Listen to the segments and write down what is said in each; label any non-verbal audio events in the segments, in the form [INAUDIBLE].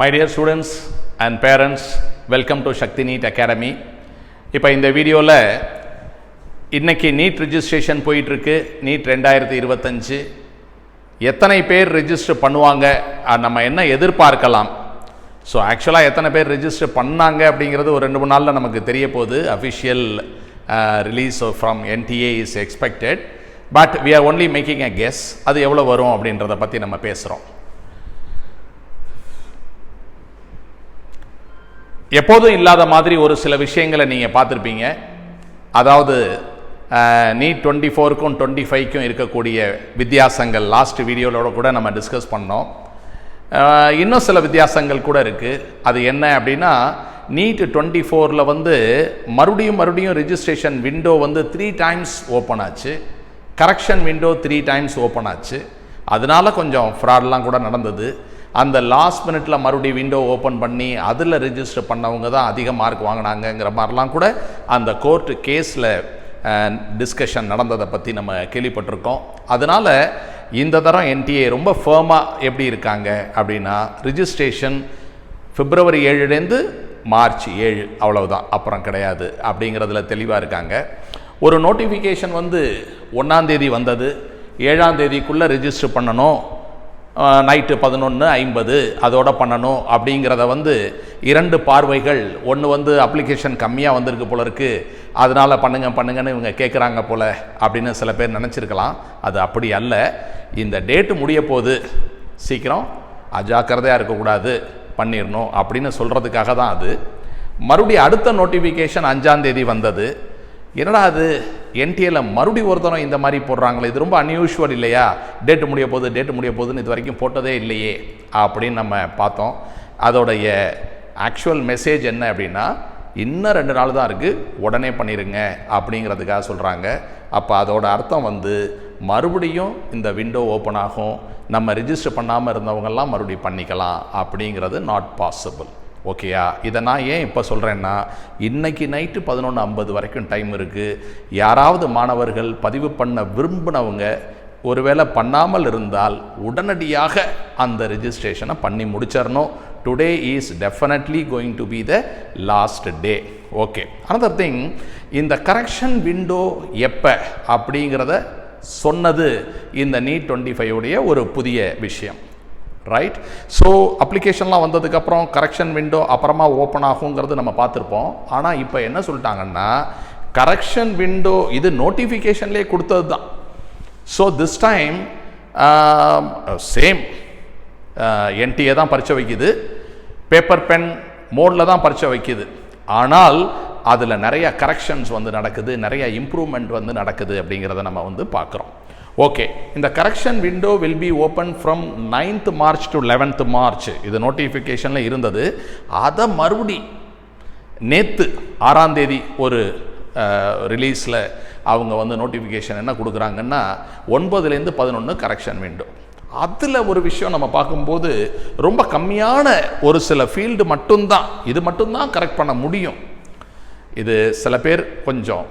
My dear students and parents welcome to Shakti NEET academy இப்போ இந்த வீடியோவில் இன்றைக்கி நீட் ரிஜிஸ்ட்ரேஷன் போயிட்டுருக்கு நீட் ரெண்டாயிரத்தி இருபத்தஞ்சு. எத்தனை பேர் ரெஜிஸ்டர் பண்ணுவாங்க நம்ம என்ன எதிர்பார்க்கலாம்? ஸோ ஆக்சுவலாக எத்தனை பேர் ரெஜிஸ்டர் பண்ணாங்க அப்படிங்கிறது ஒரு ரெண்டு மூணு நாளில் நமக்கு தெரிய போகுது. Official release from NTA is expected but we are only making a guess அது எவ்வளோ வரும் அப்படின்றத பற்றி நம்ம பேசுகிறோம் எப்போதும் இல்லாத மாதிரி ஒரு சில விஷயங்களை நீங்கள் பார்த்துருப்பீங்க. அதாவது நீட் டுவெண்ட்டி ஃபோருக்கும் டுவெண்ட்டி ஃபைவ்க்கும் இருக்கக்கூடிய வித்தியாசங்கள். லாஸ்ட் வீடியோவோட கூட நம்ம டிஸ்கஸ் பண்ணோம். இன்னும் சில வித்தியாசங்கள் கூட இருக்குது அது என்ன அப்படின்னா நீட் டுவெண்ட்டி ஃபோரில் வந்து மறுபடியும் மறுபடியும் ரிஜிஸ்ட்ரேஷன் விண்டோ வந்து த்ரீ டைம்ஸ் ஓப்பன் ஆச்சு. Correction window three times open ஆச்சு. அதனால கொஞ்சம் ஃப்ராட்லாம் கூட நடந்தது. அந்த லாஸ்ட் மினிட்ல மறுபடியும் விண்டோ ஓப்பன் பண்ணி அதில் ரிஜிஸ்டர் பண்ணவங்க தான் அதிக மார்க் வாங்கினாங்கங்கிற மாதிரிலாம் கூட அந்த கோர்ட்டு கேஸில் டிஸ்கஷன் நடந்ததை பற்றி நம்ம கேள்விப்பட்டிருக்கோம். அதனால் இந்த தரம் என்டிஏ ரொம்ப ஃபேமாக எப்படி இருக்காங்க அப்படின்னா ரிஜிஸ்ட்ரேஷன் பிப்ரவரி ஏழுலேருந்து மார்ச் ஏழு அவ்வளவுதான் அப்புறம் கிடையாது அப்படிங்கிறதுல தெளிவாக இருக்காங்க. ஒரு நோட்டிஃபிகேஷன் வந்து ஒன்றாந்தேதி வந்தது ஏழாம் தேதிக்குள்ளே ரிஜிஸ்டர் பண்ணணும். நைட்டு பதினொன்று ஐம்பது அதோட பண்ணணும். அப்படிங்கிறத வந்து இரண்டு பார்வைகள் ஒன்று வந்து அப்ளிகேஷன் கம்மியாக வந்திருக்கு போல இருக்கு. அதனால் பண்ணுங்க பண்ணுங்கன்னு இவங்க கேட்குறாங்க போல அப்படின்னு சில பேர் நினச்சிருக்கலாம். அது அப்படி அல்ல. இந்த டேட்டு முடிய போது சீக்கிரம் அஜாக்கிரதையாக இருக்கக்கூடாது பண்ணிடணும் அப்படின்னு சொல்கிறதுக்காக தான் அது. மறுபடியும் அடுத்த நோட்டிஃபிகேஷன் அஞ்சாந்தேதி வந்தது. என்னடா அது? என்டிஏல மறுபடி ஒரு இந்த மாதிரி போடுறாங்களே இது ரொம்ப அன்யூஷுவல் இல்லையா? டேட்டு முடிய போகுது டேட்டு முடிய போகுதுன்னு இது வரைக்கும் போட்டதே இல்லையே அப்படின்னு நம்ம பார்த்தோம். அதோடைய ஆக்சுவல் மெசேஜ் என்ன அப்படின்னா இன்னும் ரெண்டு நாள் தான் இருக்குது உடனே பண்ணிடுங்க அப்படிங்கிறதுக்காக சொல்கிறாங்க அப்போ அதோட அர்த்தம் வந்து மறுபடியும் இந்த விண்டோ ஓப்பன் ஆகும் நம்ம ரிஜிஸ்டர் பண்ணாமல் இருந்தவங்கெல்லாம் மறுபடியும் பண்ணிக்கலாம் அப்படிங்கிறது நாட் பாசிபிள் ஓகேயா? இதை நான் ஏன் இப்போ சொல்கிறேன்னா இன்றைக்கி நைட்டு பதினொன்று ஐம்பது வரைக்கும் டைம் இருக்குது யாராவது மாணவர்கள் பதிவு பண்ண விரும்பினவங்க ஒருவேளை பண்ணாமல் இருந்தால் உடனடியாக அந்த ரிஜிஸ்ட்ரேஷனை பண்ணி முடிச்சிடணும் today is definitely going to be the last day okay another thing இந்த கரெக்ஷன் விண்டோ எப்போ அப்படிங்கிறத சொன்னது இந்த நீட் டுவெண்ட்டி ஃபைவ் உடைய ஒரு புதிய விஷயம். ரைட் ஸோ அப்ளிகேஷன்லாம் வந்ததுக்கப்புறம் கரெக்ஷன் விண்டோ அப்புறமா ஓப்பன் ஆகுங்கிறது நம்ம பார்த்துருப்போம். ஆனால் இப்போ என்ன சொல்லிட்டாங்கன்னா கரெக்ஷன் விண்டோ இது நோட்டிஃபிகேஷன்லேயே கொடுத்தது oh, தான் so this time same NTA தான் பரிச்சை வைக்குது. பேப்பர் பென் மோடில் தான் பரிச்சை வைக்குது. ஆனால் அதில் நிறைய கரெக்ஷன்ஸ் வந்து நடக்குது நிறைய இம்ப்ரூவ்மெண்ட் வந்து நடக்குது அப்படிங்கிறத நம்ம வந்து பார்க்குறோம். ஓகே இந்த correction window will be open from ninth March to eleventh March இது நோட்டிஃபிகேஷனில் இருந்தது. அதை மறுபடி நேற்று ஆறாம் தேதி ஒரு ரிலீஸில் அவங்க வந்து நோட்டிஃபிகேஷன் என்ன கொடுக்குறாங்கன்னா ஒன்பதுலேருந்து பதினொன்று கரெக்ஷன் விண்டோ அதில் ஒரு விஷயம் நம்ம பார்க்கும்போது ரொம்ப கம்மியான ஒரு சில ஃபீல்டு மட்டும்தான். இது மட்டும்தான் கரெக்ட் பண்ண முடியும். இது சில பேர் கொஞ்சம்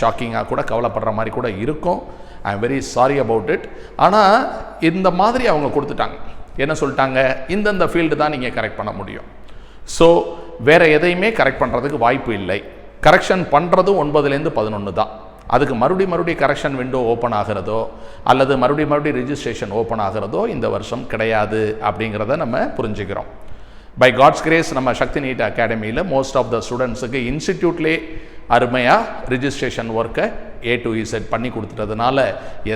ஷாக்கிங்காக கூட கவலைப்படுற மாதிரி கூட இருக்கும். I am very sorry about it ஆனால் இந்த மாதிரி அவங்க கொடுத்துட்டாங்க. என்ன சொல்லிட்டாங்க? இந்தந்த ஃபீல்டு தான் நீங்கள் கரெக்ட் பண்ண முடியும். ஸோ வேறு எதையுமே கரெக்ட் பண்ணுறதுக்கு வாய்ப்பு இல்லை. கரெக்ஷன் பண்ணுறதும் ஒன்பதுலேருந்து பதினொன்று தான். அதுக்கு மறுபடியும் மறுபடியும் கரெக்ஷன் விண்டோ ஓப்பன் ஆகிறதோ அல்லது மறுபடியும் மறுபடியும் ரிஜிஸ்ட்ரேஷன் ஓப்பன் ஆகிறதோ இந்த வருஷம் கிடையாது அப்படிங்கிறத நம்ம புரிஞ்சுக்கிறோம். பை காட்ஸ் கிரேஸ் நம்ம சக்தி நீட் அகாடமியில் மோஸ்ட் ஆஃப் த ஸ்டூடெண்ட்ஸுக்கு இன்ஸ்டிடியூட்லேயே அருமையாக ரிஜிஸ்ட்ரேஷன் ஒர்க்கை ஏ டு இசட் பண்ணி கொடுத்துட்டதுனால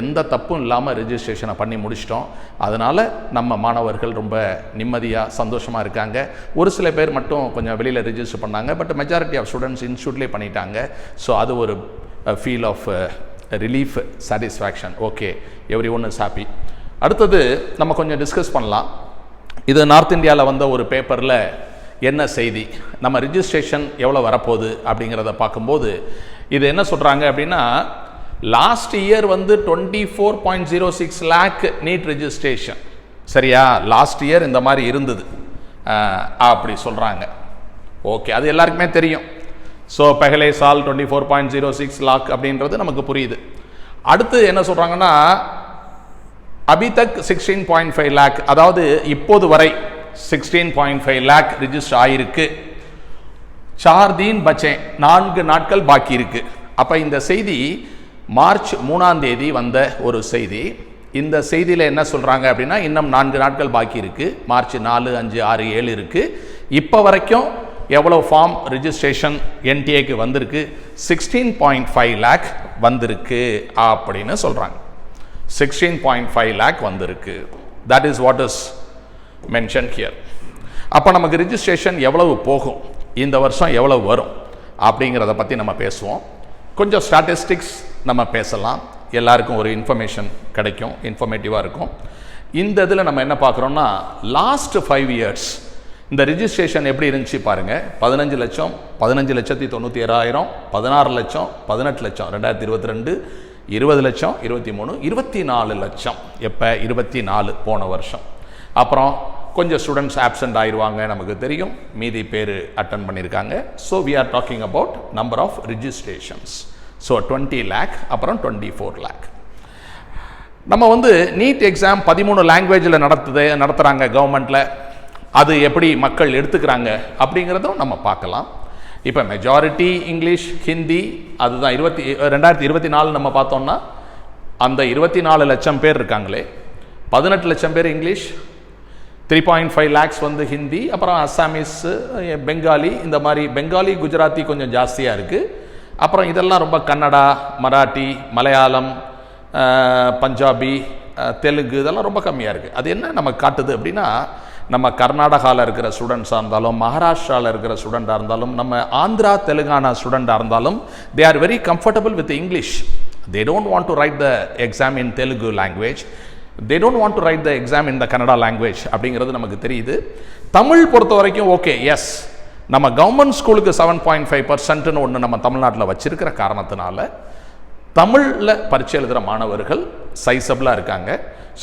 எந்த தப்பும் இல்லாமல் ரிஜிஸ்ட்ரேஷனை பண்ணி முடிச்சிட்டோம். அதனால் நம்ம மாணவர்கள் ரொம்ப நிம்மதியாக சந்தோஷமாக இருக்காங்க. ஒரு சில பேர் மட்டும் கொஞ்சம் வெளியில் ரிஜிஸ்டர் பண்ணாங்க. பட் மெஜாரிட்டி ஆஃப் ஸ்டூடெண்ட்ஸ் இன்ஸ்டியூட்லேயே பண்ணிட்டாங்க. ஸோ அது ஒரு feel of relief satisfaction okay everyone is happy அடுத்தது நம்ம கொஞ்சம் டிஸ்கஸ் பண்ணலாம். இது நார்த் இந்தியாவில் வந்த ஒரு பேப்பரில் என்ன செய்தி? நம்ம ரிஜிஸ்ட்ரேஷன் எவ்வளோ வரப்போகுது அப்படிங்கிறத பார்க்கும்போது இது என்ன சொல்கிறாங்க அப்படின்னா லாஸ்ட் இயர் வந்து twenty four point zero six lakh NEET registration சரியா? லாஸ்ட் இயர் இந்த மாதிரி இருந்தது. அப்படி சொல்கிறாங்க ஓகே அது எல்லாருக்குமே தெரியும். ஸோ பெஹலே சால் twenty four point zero six lakh அப்படின்றது நமக்கு புரியுது. அடுத்து என்ன சொல்கிறாங்கன்னா அபிதக் சிக்ஸ்டீன் பாயிண்ட் ஃபைவ் லேக் அதாவது இப்போது வரை sixteen point five lakh register ஆயிருக்கு. சார்தீன் பச்சே நான்கு நாட்கள் பாக்கி இருக்கு. அப்போ இந்த செய்தி மார்ச் மூணாம் தேதி வந்த ஒரு செய்தி. இந்த செய்தியில் என்ன சொல்கிறாங்க அப்படின்னா இன்னும் நான்கு நாட்கள் பாக்கி இருக்கு. மார்ச் நாலு அஞ்சு ஆறு ஏழு இருக்கு. இப்போ வரைக்கும் எவ்வளோ ஃபார்ம் ரிஜிஸ்ட்ரேஷன் என்டிஏக்கு வந்திருக்கு? சிக்ஸ்டீன் பாயிண்ட் ஃபைவ் லேக் வந்திருக்கு அப்படின்னு சொல்கிறாங்க சிக்ஸ்டீன் பாயிண்ட் ஃபைவ் லேக் வந்திருக்கு. That is what is mention here அப்போ நமக்கு ரிஜிஸ்ட்ரேஷன் எவ்வளவு போகும்? இந்த வருஷம் எவ்வளவு வரும் அப்படிங்கிறத பற்றி நம்ம பேசுவோம். கொஞ்சம் ஸ்டாட்டிஸ்டிக்ஸ் நம்ம பேசலாம். எல்லாருக்கும் ஒரு இன்ஃபர்மேஷன் கிடைக்கும் இன்ஃபர்மேட்டிவாக இருக்கும். இந்த இதில் நம்ம என்ன பார்க்குறோம்னா லாஸ்ட் ஃபைவ் இயர்ஸ் இந்த ரிஜிஸ்ட்ரேஷன் எப்படி இருந்துச்சு பாருங்கள் பதினஞ்சு லட்சம் பதினஞ்சு லட்சத்தி தொண்ணூற்றி ஏழாயிரம் பதினாறு லட்சம் பதினெட்டு லட்சம் ரெண்டாயிரத்தி இருபத்தி ரெண்டு இருபது லட்சம் இருபத்தி மூணு இருபத்தி நாலு லட்சம். எப்போ? இருபத்தி நாலு போன வருஷம். அப்புறம் கொஞ்சம் ஸ்டூடெண்ட்ஸ் ஆப்சண்ட் ஆயிடுவாங்க நமக்கு தெரியும். மீதி பேர் அட்டன் பண்ணியிருக்காங்க so we are talking about number of registrations so twenty lakh அப்புறம் டுவெண்ட்டி ஃபோர் லேக் நம்ம வந்து நீட் எக்ஸாம் பதிமூணு லாங்குவேஜில் நடத்துது நடத்துகிறாங்க கவர்மெண்ட்டில் அது எப்படி மக்கள் எடுத்துக்கிறாங்க அப்படிங்கிறதும் நம்ம பார்க்கலாம். இப்போ மெஜாரிட்டி இங்கிலீஷ் ஹிந்தி அதுதான் இருபத்தி ரெண்டாயிரத்தி இருபத்தி நாலு நம்ம பார்த்தோம்னா அந்த இருபத்தி நாலு லட்சம் பேர் இருக்காங்களே. பதினெட்டு லட்சம் பேர் English three point five lakhs வந்து ஹிந்தி அப்புறம் அஸ்ஸாமீஸ் பெங்காலி இந்த மாதிரி பெங்காலி குஜராத்தி கொஞ்சம் ஜாஸ்தியாக இருக்குது அப்புறம் இதெல்லாம் ரொம்ப கன்னடா மராட்டி மலையாளம் பஞ்சாபி தெலுங்கு இதெல்லாம் ரொம்ப கம்மியாக இருக்குது அது என்ன நமக்கு காட்டுது அப்படின்னா நம்ம கர்நாடகாவில் இருக்கிற ஸ்டூடெண்ட்ஸாக இருந்தாலும் மகாராஷ்டிராவில் இருக்கிற ஸ்டூடெண்ட்டாக இருந்தாலும் நம்ம ஆந்திரா தெலுங்கானா ஸ்டூடெண்ட்டாக இருந்தாலும் they are very comfortable with English they don't want to write the exam in Telugu language they don't want to write the exam in the Kannada language அப்படிங்கிறது நமக்கு தெரியுது. தமிழ் பொறுத்த வரைக்கும் ஓகே எஸ் நம்ம கவர்மெண்ட் ஸ்கூலுக்கு செவன் பாயிண்ட் ஃபைவ் பர்சன்ட்னு ஒன்று நம்ம தமிழ்நாட்டில் வச்சிருக்கிற காரணத்தினால தமிழில் பரீட்சை எழுதுகிற மாணவர்கள் சைஸபிளாக இருக்காங்க.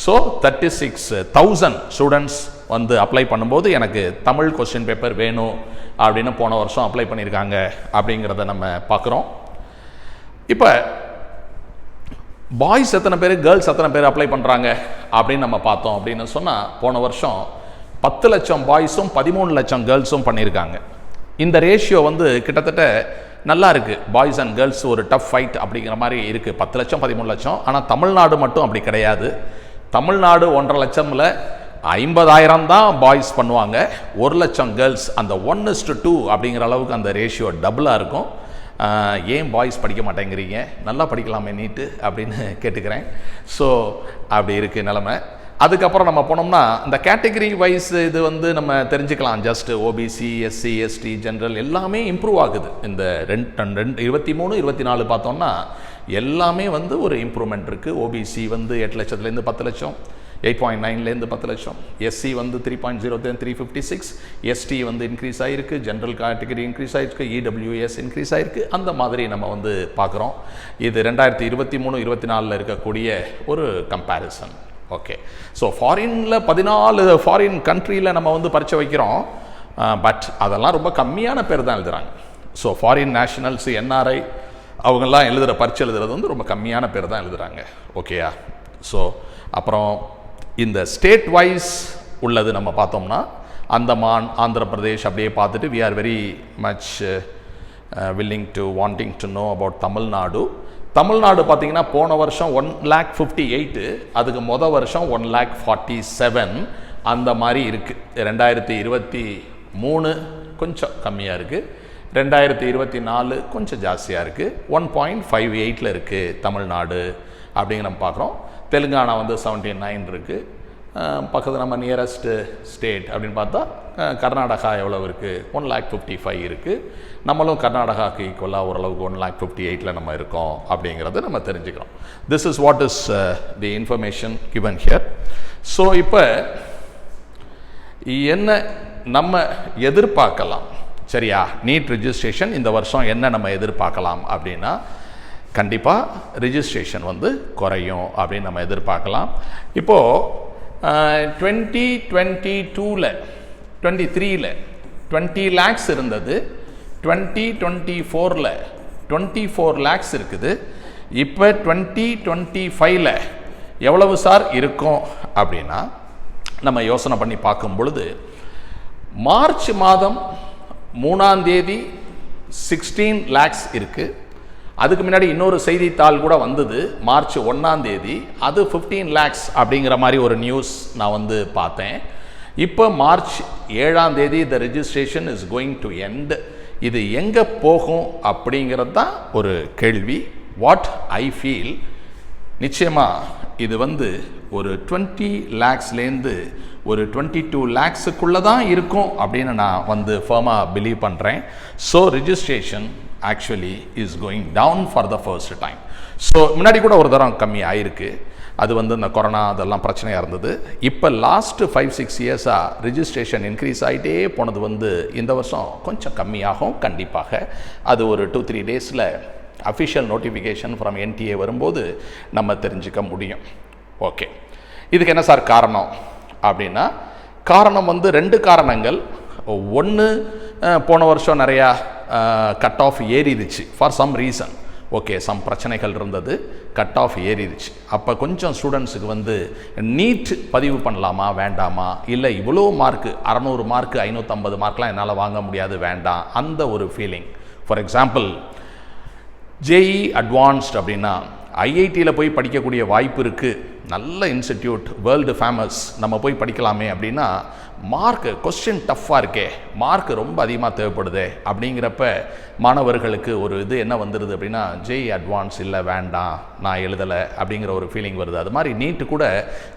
So thirty six thousand students வந்து அப்ளை பண்ணும்போது எனக்கு தமிழ் கொஸ்டின் பேப்பர் வேணும் அப்படின்னு போன வருஷம் அப்ளை பண்ணியிருக்காங்க அப்படிங்கிறத நம்ம பார்க்குறோம். இப்போ பாய்ஸ் எத்தனை பேர்? கேர்ள்ஸ் எத்தனை பேர் அப்ளை பண்ணுறாங்க அப்படின்னு நம்ம பார்த்தோம். அப்படின்னு சொன்னால் போன வருஷம் பத்து லட்சம் பாய்ஸும் பதிமூணு லட்சம் கேர்ள்ஸும் பண்ணியிருக்காங்க. இந்த ரேஷியோ வந்து கிட்டத்தட்ட நல்லா இருக்குது பாய்ஸ் அண்ட் கேர்ள்ஸ் ஒரு டஃப் ஃபைட் அப்படிங்கிற மாதிரி இருக்குது பத்து லட்சம் பதிமூணு லட்சம். ஆனால் தமிழ்நாடு மட்டும் அப்படி கிடையாது. தமிழ்நாடு ஒன்றரை லட்சமில் ஐம்பதாயிரம் தான் பாய்ஸ் பண்ணுவாங்க. ஒரு லட்சம் கேர்ள்ஸ் அந்த ஒன் இஸ்டு டூ அப்படிங்கிற அளவுக்கு அந்த ரேஷியோ டபுளாக இருக்கும். ஏன் பாய்ஸ் படிக்க மாட்டேங்கிறீங்க? நல்லா படிக்கலாமே நீட்டு அப்படின்னு [LAUGHS] கேட்டுக்கிறேன். ஸோ அப்படி இருக்குது நிலமை. அதுக்கப்புறம் நம்ம போனோம்னா இந்த கேட்டகரி வைஸ் இது வந்து நம்ம தெரிஞ்சுக்கலாம். Just OBC SC ST general எல்லாமே இம்ப்ரூவ் ஆகுது. இந்த ரெண்டு ரெண்டு இருபத்தி மூணு இருபத்தி நாலு பார்த்தோம்னா எல்லாமே வந்து ஒரு இம்ப்ரூவ்மெண்ட் இருக்குது ஓபிசி வந்து எட்டு லட்சத்துலேருந்து பத்து லட்சம். எயிட் பாயிண்ட் நைன்லேருந்து பத்து லட்சம். எஸ்சி வந்து three point zero three fifty six ST வந்து இன்க்ரீஸ் ஆகிருக்கு ஜென்ரல் கேட்டகரி இன்க்ரீஸ் ஆகிருக்கு இடபிள்யூஎஸ் இன்க்ரீஸ் ஆகிருக்கு அந்த மாதிரி நம்ம வந்து பார்க்குறோம். இது ரெண்டாயிரத்தி இருபத்தி மூணு இருபத்தி நாலில் இருக்கக்கூடிய ஒரு கம்பேரிசன் ஓகே ஸோ ஃபாரினில் பதினாலு ஃபாரின் கண்ட்ரியில் நம்ம வந்து பரிச்சை வைக்கிறோம். பட் அதெல்லாம் ரொம்ப கம்மியான பேர் தான் எழுதுகிறாங்க ஸோ ஃபாரின் நேஷனல்ஸ் என்ஆர்ஐ அவங்கெல்லாம் எழுதுகிற பரிச்சை எழுதுறது வந்து ரொம்ப கம்மியான பேர் தான் எழுதுகிறாங்க ஓகேயா ஸோ அப்புறம் இந்த ஸ்டேட் வைஸ் உள்ளது நம்ம பார்த்தோம்னா அந்தமான் ஆந்திர பிரதேஷ் அப்படியே பார்த்துட்டு we are very much willing to wanting to know about Tamil Nadu Tamil Nadu பார்த்தீங்கன்னா போன வருஷம் ஒன் லேக் ஃபிஃப்டி எயிட்டு அதுக்கு மொதல் வருஷம் ஒன் லேக் ஃபார்ட்டி செவன் அந்த மாதிரி இருக்குது ரெண்டாயிரத்தி இருபத்தி மூணு கொஞ்சம் கம்மியாக இருக்குது ரெண்டாயிரத்தி இருபத்தி நாலு கொஞ்சம் ஜாஸ்தியாக இருக்குது ஒன் பாயிண்ட் ஃபைவ் எயிட்டில் இருக்குது தமிழ்நாடு அப்படிங்கிற நம்ம பார்க்குறோம். தெலுங்கானா வந்து செவன்ட்டி நைன் இருக்குது பக்கத்தில் நம்ம நியரஸ்ட்டு ஸ்டேட் அப்படின்னு பார்த்தா கர்நாடகா எவ்வளோ இருக்குது ஒன் லேக் ஃபிஃப்டி ஃபைவ் இருக்குது நம்மளும் கர்நாடகாவுக்கு ஈக்குவலாக ஓரளவுக்கு ஒன் லேக் ஃபிஃப்டி எயிட்டில் நம்ம இருக்கோம் அப்படிங்கிறத நம்ம தெரிஞ்சுக்கிறோம். This is what is the information given here so இப்போ என்ன நம்ம எதிர்பார்க்கலாம்? சரியா? நீட் ரிஜிஸ்ட்ரேஷன் இந்த வருஷம் என்ன நம்ம எதிர்பார்க்கலாம் அப்படின்னா கண்டிப்பாக ரிஜிஸ்ட்ரேஷன் வந்து குறையும் அப்படின்னு நம்ம எதிர்பார்க்கலாம். இப்போது டுவெண்ட்டி டுவெண்ட்டி டூவில் டுவெண்ட்டி த்ரீயில் டுவெண்ட்டி லேக்ஸ் இருந்தது. டுவெண்ட்டி டுவெண்ட்டி ஃபோரில் டுவெண்ட்டி ஃபோர் லேக்ஸ் இருக்குது. இப்போ டுவெண்ட்டி டுவெண்ட்டி ஃபைவ்ல எவ்வளவு சார் இருக்கும் அப்படின்னா நம்ம யோசனை பண்ணி பார்க்கும் பொழுது மார்ச் மாதம் மூணாந்தேதி சிக்ஸ்டீன் லேக்ஸ் இருக்குது அதுக்கு முன்னாடி இன்னொரு செய்தித்தாள் கூட வந்தது மார்ச் ஒன்றாம் தேதி. அது ஃபிஃப்டீன் லேக்ஸ் அப்படிங்கிற மாதிரி ஒரு நியூஸ் நான் வந்து பார்த்தேன். இப்போ மார்ச் ஏழாம் தேதி the registration is going to end இது எங்கே போகும் அப்படிங்கிறது தான் ஒரு கேள்வி. வாட் ஐ ஃபீல் நிச்சயமாக இது வந்து ஒரு டுவெண்ட்டி லேக்ஸ்லேருந்து ஒரு டுவெண்ட்டி டூ லேக்ஸுக்குள்ளே தான் இருக்கும் அப்படின்னு நான் வந்து ஃபர்மாக பிலீவ் பண்ணுறேன் so registration actually is going down for the first time so முன்னாடி கூட ஒரு தரம் கம்மி ஆயிருக்கு. அது வந்து இந்த கொரோனா அதெல்லாம் பிரச்சனையாக இருந்தது. இப்போ லாஸ்ட்டு ஃபைவ் சிக்ஸ் இயர்ஸாக ரிஜிஸ்ட்ரேஷன் இன்க்ரீஸ் ஆகிட்டே போனது வந்து இந்த வருஷம் கொஞ்சம் கம்மியாகும் கண்டிப்பாக. அது ஒரு டூ த்ரீ டேஸில் அஃபிஷியல் நோட்டிஃபிகேஷன் ஃப்ரம் என்டிஏ வரும்போது நம்ம தெரிஞ்சுக்க முடியும். ஓகே இதுக்கு என்ன சார் காரணம்? அப்படின்னா காரணம் வந்து ரெண்டு காரணங்கள். ஒன்று போன வருஷம் நிறையா Uh, கட் ஆஃப் ஏறிடுச்சு. For some reason okay some பிரச்சனைகள் இருந்தது. கட் ஆஃப் ஏறிடுச்சு. அப்போ கொஞ்சம் ஸ்டூடெண்ட்ஸுக்கு வந்து நீட் பதிவு பண்ணலாமா? வேண்டாமா? இல்லை இவ்வளோ மார்க்கு அறநூறு மார்க்கு ஐநூற்றம்பது மார்க்லாம் என்னால் வாங்க முடியாது. வேண்டாம். அந்த ஒரு feeling for example JEE advanced அப்படின்னா ஐஐடியில் போய் படிக்கக்கூடிய வாய்ப்பு இருக்குது நல்ல இன்ஸ்டிடியூட் வேர்ல்டு ஃபேமஸ் நம்ம போய் படிக்கலாமே அப்படின்னா மார்க்கு கொஸ்டின் டஃப்பாக இருக்கே மார்க் ரொம்ப அதிகமாக தேவைப்படுது அப்படிங்கிறப்ப மாணவர்களுக்கு ஒரு இது என்ன வந்துடுது அப்படின்னா ஜேஇ அட்வான்ஸ் இல்லை வேண்டாம் நான் எழுதலை அப்படிங்கிற ஒரு ஃபீலிங் வருது. அது மாதிரி நீட்டு கூட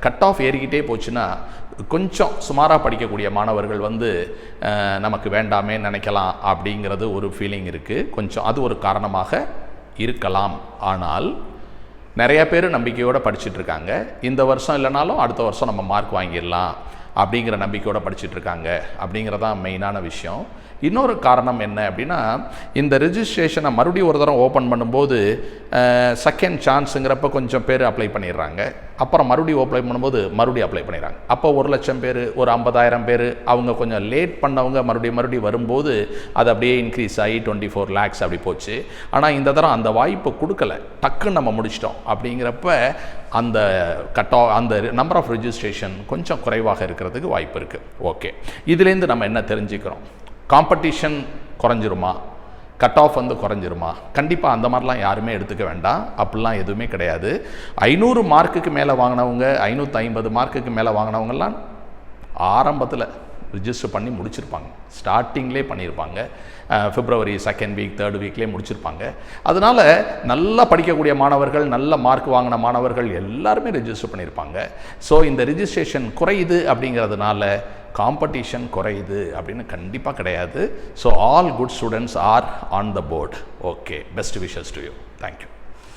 கட் ஆஃப் ஏறிக்கிட்டே போச்சுன்னா கொஞ்சம் சுமாராக படிக்கக்கூடிய மாணவர்கள் வந்து நமக்கு வேண்டாமே நினைக்கலாம் அப்படிங்கிறது ஒரு ஃபீலிங் இருக்குது கொஞ்சம் அது ஒரு காரணமாக இருக்கலாம். ஆனால் நிறைய பேர் நம்பிக்கையோடு படிச்சுட்டு இருக்காங்க இந்த வருஷம் இல்லைனாலும் அடுத்த வருஷம் நம்ம மார்க் வாங்கிடலாம் அப்படிங்கிற நம்பிக்கையோடு படிச்சுட்டு இருக்காங்க அப்படிங்கிறதான் மெயினான விஷயம். இன்னொரு காரணம் என்ன அப்படின்னா இந்த ரிஜிஸ்ட்ரேஷனை மறுபடியும் ஒரு தரம் ஓப்பன் பண்ணும்போது செகண்ட் சான்ஸுங்கிறப்ப கொஞ்சம் பேர் அப்ளை பண்ணிடுறாங்க. அப்புறம் மறுபடியும் அப்ளை பண்ணும்போது மறுபடியும் அப்ளை பண்ணிடுறாங்க. அப்போ ஒரு லட்சம் பேர் ஒரு ஐம்பதாயிரம் பேர் அவங்க கொஞ்சம் லேட் பண்ணவங்க மறுபடியும் மறுபடியும் வரும்போது அது அப்படியே இன்க்ரீஸ் ஆகி டுவெண்ட்டி ஃபோர் லேக்ஸ் அப்படி போச்சு. ஆனால் இந்த தரம் அந்த வாய்ப்பு கொடுக்கல. டக்குன்னு நம்ம முடிச்சிட்டோம். அப்படிங்கிறப்ப அந்த கட் அந்த நம்பர் ஆஃப் ரிஜிஸ்ட்ரேஷன் கொஞ்சம் குறைவாக இருக்கிறதுக்கு வாய்ப்பு இருக்குது ஓகே இதுலேருந்து நம்ம என்ன தெரிஞ்சுக்கிறோம்? காம்படிஷன் குறைஞ்சிருமா? கட் ஆஃப் வந்து குறைஞ்சிருமா? கண்டிப்பாக அந்த மாதிரிலாம் யாருமே எடுத்துக்க வேண்டாம். அப்படிலாம் எதுவுமே கிடையாது. ஐநூறு மார்க்குக்கு மேலே வாங்கினவங்க ஐநூற்றி ஐம்பது மார்க்குக்கு மேலே வாங்கினவங்கலாம் ஆரம்பத்தில் ரிஜிஸ்டர் பண்ணி முடிச்சிருப்பாங்க. ஸ்டார்டிங்லே பண்ணியிருப்பாங்க பிப்ரவரி செகண்ட் வீக் தேர்ட் வீக்லேயே முடிச்சிருப்பாங்க. அதனால் நல்லா படிக்கக்கூடிய மாணவர்கள் நல்ல மார்க் வாங்கின மாணவர்கள் எல்லாருமே ரிஜிஸ்டர் பண்ணியிருப்பாங்க ஸோ இந்த ரிஜிஸ்ட்ரேஷன் குறையுது அப்படிங்கிறதுனால காம்படிஷன் குறையுது அப்படின்னு கண்டிப்பாக கிடையாது. So all good students are on the board okay best wishes to you thank you